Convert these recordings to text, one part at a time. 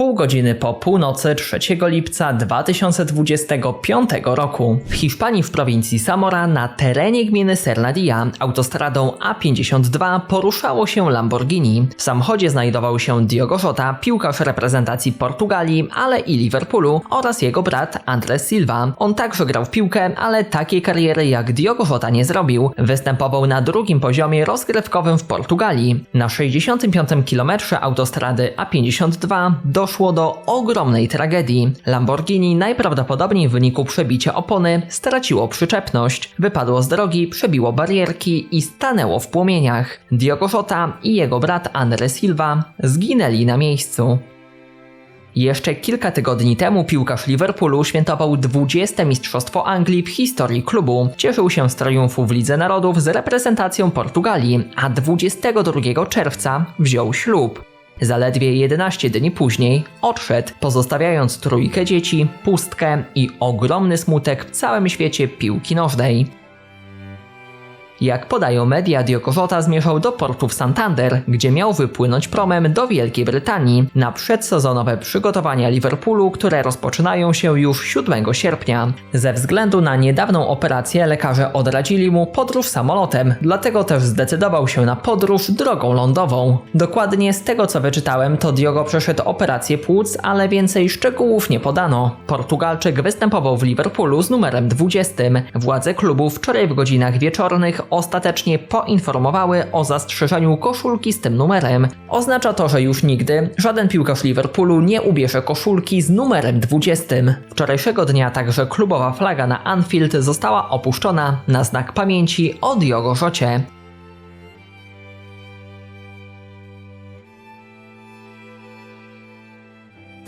pół godziny po północy 3 lipca 2025 roku. W Hiszpanii w prowincji Samora na terenie gminy Serladia autostradą A52 poruszało się Lamborghini. W samochodzie znajdował się Diogo Jota, piłkarz reprezentacji Portugalii, ale i Liverpoolu oraz jego brat Andres Silva. On także grał w piłkę, ale takiej kariery jak Diogo Jota nie zrobił. Występował na drugim poziomie rozgrywkowym w Portugalii. Na 65 kilometrze autostrady A52 doszło do ogromnej tragedii. Lamborghini najprawdopodobniej w wyniku przebicia opony straciło przyczepność, wypadło z drogi, przebiło barierki i stanęło w płomieniach. Diogo Jota i jego brat Andres Silva zginęli na miejscu. Jeszcze kilka tygodni temu piłkarz Liverpoolu świętował 20. Mistrzostwo Anglii w historii klubu. Cieszył się z triumfu w Lidze Narodów z reprezentacją Portugalii, a 22 czerwca wziął ślub. Zaledwie 11 dni później odszedł, pozostawiając trójkę dzieci, pustkę i ogromny smutek w całym świecie piłki nożnej. Jak podają media, Diogo Jota zmierzał do portu w Santander, gdzie miał wypłynąć promem do Wielkiej Brytanii na przedsezonowe przygotowania Liverpoolu, które rozpoczynają się już 7 sierpnia. Ze względu na niedawną operację lekarze odradzili mu podróż samolotem, dlatego też zdecydował się na podróż drogą lądową. Dokładnie z tego co wyczytałem, to Diogo przeszedł operację płuc, ale więcej szczegółów nie podano. Portugalczyk występował w Liverpoolu z numerem 20. Władze klubu wczoraj w godzinach wieczornych ostatecznie poinformowały o zastrzeżeniu koszulki z tym numerem. Oznacza to, że już nigdy żaden piłkarz Liverpoolu nie ubierze koszulki z numerem 20. Wczorajszego dnia także klubowa flaga na Anfield została opuszczona na znak pamięci o Diogo Rzocie.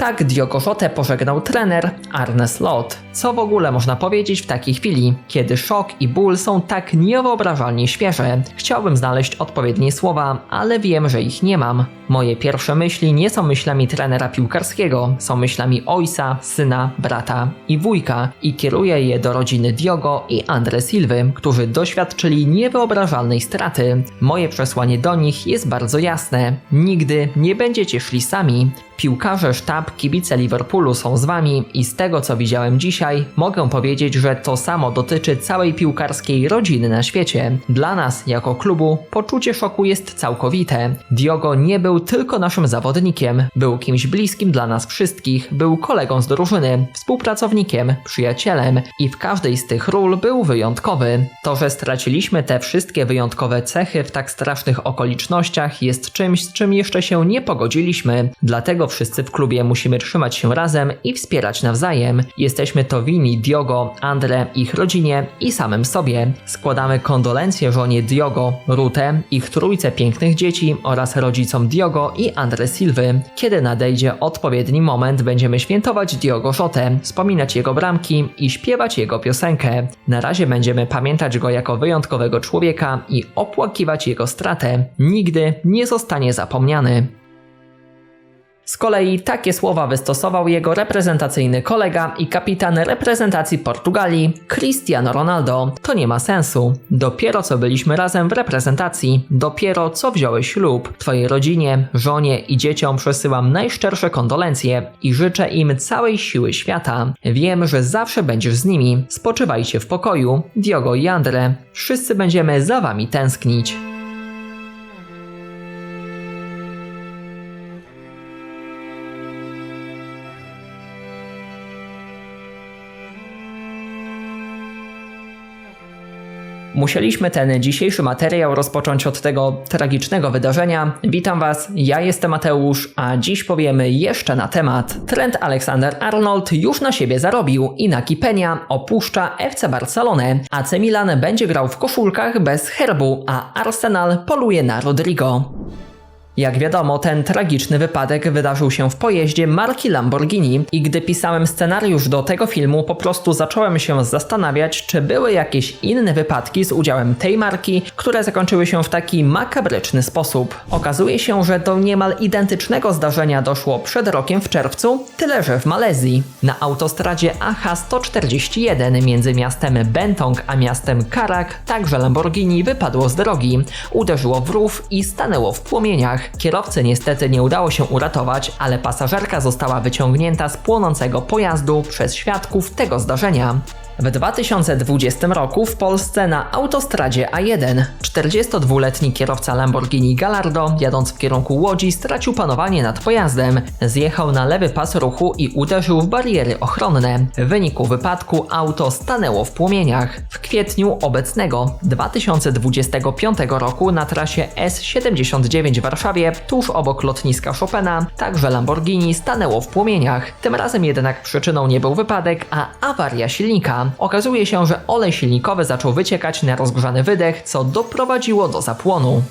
Tak Diogo Jotę pożegnał trener Arne Slot. Co w ogóle można powiedzieć w takiej chwili, kiedy szok i ból są tak niewyobrażalnie świeże? Chciałbym znaleźć odpowiednie słowa, ale wiem, że ich nie mam. Moje pierwsze myśli nie są myślami trenera piłkarskiego, są myślami ojca, syna, brata i wujka i kieruję je do rodziny Diogo i Andre Silwy, którzy doświadczyli niewyobrażalnej straty. Moje przesłanie do nich jest bardzo jasne. Nigdy nie będziecie szli sami. Piłkarze, sztab, kibice Liverpoolu są z wami i z tego co widziałem dzisiaj, mogę powiedzieć, że to samo dotyczy całej piłkarskiej rodziny na świecie. Dla nas, jako klubu, poczucie szoku jest całkowite. Diogo nie był tylko naszym zawodnikiem, był kimś bliskim dla nas wszystkich, był kolegą z drużyny, współpracownikiem, przyjacielem i w każdej z tych ról był wyjątkowy. To, że straciliśmy te wszystkie wyjątkowe cechy w tak strasznych okolicznościach jest czymś, z czym jeszcze się nie pogodziliśmy. Dlatego wszyscy w klubie musimy trzymać się razem i wspierać nawzajem. Jesteśmy to Diogo, Andre, ich rodzinie i samym sobie. Składamy kondolencje żonie Diogo, Rutę, ich trójce pięknych dzieci oraz rodzicom Diogo i Andre Silwy. Kiedy nadejdzie odpowiedni moment, będziemy świętować Diogo Jotę, wspominać jego bramki i śpiewać jego piosenkę. Na razie będziemy pamiętać go jako wyjątkowego człowieka i opłakiwać jego stratę. Nigdy nie zostanie zapomniany. Z kolei takie słowa wystosował jego reprezentacyjny kolega i kapitan reprezentacji Portugalii, Cristiano Ronaldo. To nie ma sensu. Dopiero co byliśmy razem w reprezentacji, dopiero co wziąłeś ślub. Twojej rodzinie, żonie i dzieciom przesyłam najszczersze kondolencje i życzę im całej siły świata. Wiem, że zawsze będziesz z nimi. Spoczywajcie w pokoju, Diogo i Andre. Wszyscy będziemy za wami tęsknić. Musieliśmy ten dzisiejszy materiał rozpocząć od tego tragicznego wydarzenia. Witam Was, ja jestem Mateusz, a dziś powiemy jeszcze na temat. Trent Alexander Arnold już na siebie zarobił i na Kipenia opuszcza FC Barcelonę. AC Milan będzie grał w koszulkach bez herbu, a Arsenal poluje na Rodrigo. Jak wiadomo, ten tragiczny wypadek wydarzył się w pojeździe marki Lamborghini i gdy pisałem scenariusz do tego filmu, po prostu zacząłem się zastanawiać, czy były jakieś inne wypadki z udziałem tej marki, które zakończyły się w taki makabryczny sposób. Okazuje się, że do niemal identycznego zdarzenia doszło przed rokiem w czerwcu, tyle że w Malezji. Na autostradzie AH141 między miastem Bentong a miastem Karak także Lamborghini wypadło z drogi, uderzyło w rów i stanęło w płomieniach. Kierowcy niestety nie udało się uratować, ale pasażerka została wyciągnięta z płonącego pojazdu przez świadków tego zdarzenia. W 2020 roku w Polsce na autostradzie A1 42-letni kierowca Lamborghini Gallardo, jadąc w kierunku Łodzi, stracił panowanie nad pojazdem, zjechał na lewy pas ruchu i uderzył w bariery ochronne. W wyniku wypadku auto stanęło w płomieniach. W kwietniu obecnego 2025 roku na trasie S79 w Warszawie, tuż obok lotniska Chopina, także Lamborghini stanęło w płomieniach. Tym razem jednak przyczyną nie był wypadek, a awaria silnika. Okazuje się, że olej silnikowy zaczął wyciekać na rozgrzany wydech, co doprowadziło do zapłonu.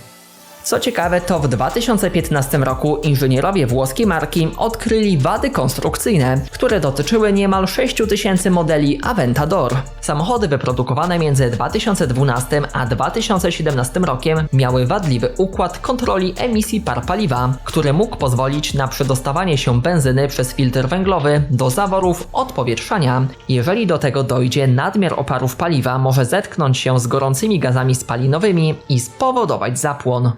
Co ciekawe, to w 2015 roku inżynierowie włoskiej marki odkryli wady konstrukcyjne, które dotyczyły niemal 6000 modeli Aventador. Samochody wyprodukowane między 2012 a 2017 rokiem miały wadliwy układ kontroli emisji par paliwa, który mógł pozwolić na przedostawanie się benzyny przez filtr węglowy do zaworów odpowietrzania. Jeżeli do tego dojdzie, nadmiar oparów paliwa może zetknąć się z gorącymi gazami spalinowymi i spowodować zapłon.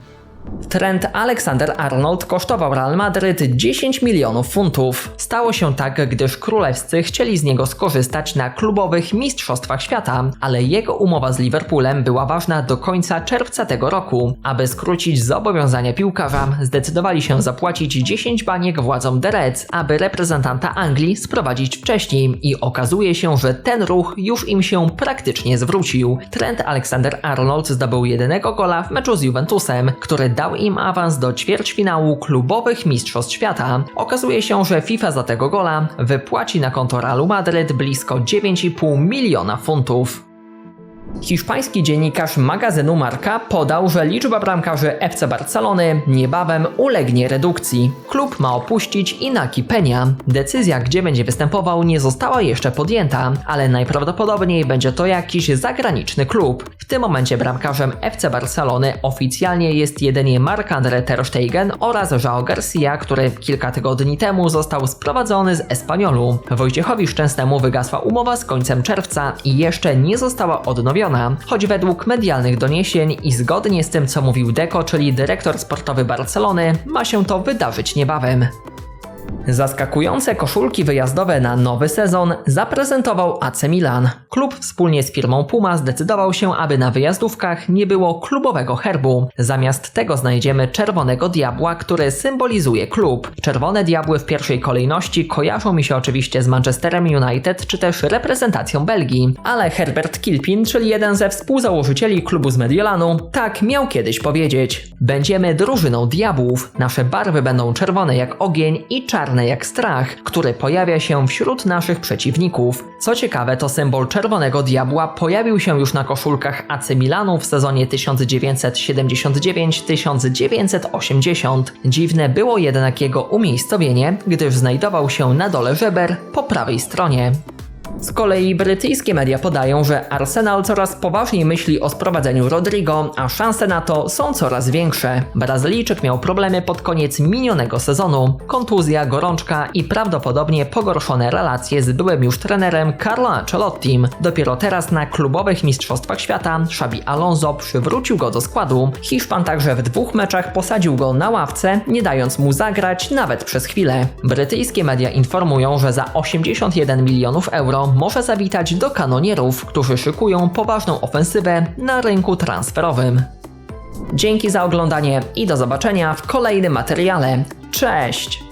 Trent Alexander Arnold kosztował Real Madryt 10 milionów funtów. Stało się tak, gdyż królewscy chcieli z niego skorzystać na klubowych mistrzostwach świata, ale jego umowa z Liverpoolem była ważna do końca czerwca tego roku. Aby skrócić zobowiązania piłkarza, zdecydowali się zapłacić 10 baniek władzom The Reds, aby reprezentanta Anglii sprowadzić wcześniej i okazuje się, że ten ruch już im się praktycznie zwrócił. Trent Alexander Arnold zdobył jedynego gola w meczu z Juventusem, który dał im awans do ćwierćfinału klubowych mistrzostw świata. Okazuje się, że FIFA za tego gola wypłaci na konto Realu Madryt blisko 9,5 miliona funtów. Hiszpański dziennikarz magazynu Marca podał, że liczba bramkarzy FC Barcelony niebawem ulegnie redukcji. Klub ma opuścić Inaki Peña. Decyzja, gdzie będzie występował, nie została jeszcze podjęta, ale najprawdopodobniej będzie to jakiś zagraniczny klub. W tym momencie bramkarzem FC Barcelony oficjalnie jest jedynie Marc-André Ter Stegen oraz João Garcia, który kilka tygodni temu został sprowadzony z Espaniolu. Wojciechowi Szczęsnemu wygasła umowa z końcem czerwca i jeszcze nie została odnowiona choć według medialnych doniesień i zgodnie z tym, co mówił Deco, czyli dyrektor sportowy Barcelony, ma się to wydarzyć niebawem. Zaskakujące koszulki wyjazdowe na nowy sezon zaprezentował AC Milan. Klub wspólnie z firmą Puma zdecydował się, aby na wyjazdówkach nie było klubowego herbu. Zamiast tego znajdziemy czerwonego diabła, który symbolizuje klub. Czerwone diabły w pierwszej kolejności kojarzą mi się oczywiście z Manchesterem United czy też reprezentacją Belgii, ale Herbert Kilpin, czyli jeden ze współzałożycieli klubu z Mediolanu, tak miał kiedyś powiedzieć. Będziemy drużyną diabłów. Nasze barwy będą czerwone jak ogień i czarne jak strach, który pojawia się wśród naszych przeciwników. Co ciekawe, to symbol czerwonego diabła pojawił się już na koszulkach AC Milanu w sezonie 1979-1980. Dziwne było jednak jego umiejscowienie, gdyż znajdował się na dole żeber po prawej stronie. Z kolei brytyjskie media podają, że Arsenal coraz poważniej myśli o sprowadzeniu Rodrigo, a szanse na to są coraz większe. Brazylijczyk miał problemy pod koniec minionego sezonu. Kontuzja, gorączka i prawdopodobnie pogorszone relacje z byłym już trenerem Carlo Ancelottim. Dopiero teraz na klubowych mistrzostwach świata Xabi Alonso przywrócił go do składu. Hiszpan także w dwóch meczach posadził go na ławce, nie dając mu zagrać nawet przez chwilę. Brytyjskie media informują, że za 81 milionów euro może zawitać do kanonierów, którzy szykują poważną ofensywę na rynku transferowym. Dzięki za oglądanie i do zobaczenia w kolejnym materiale. Cześć!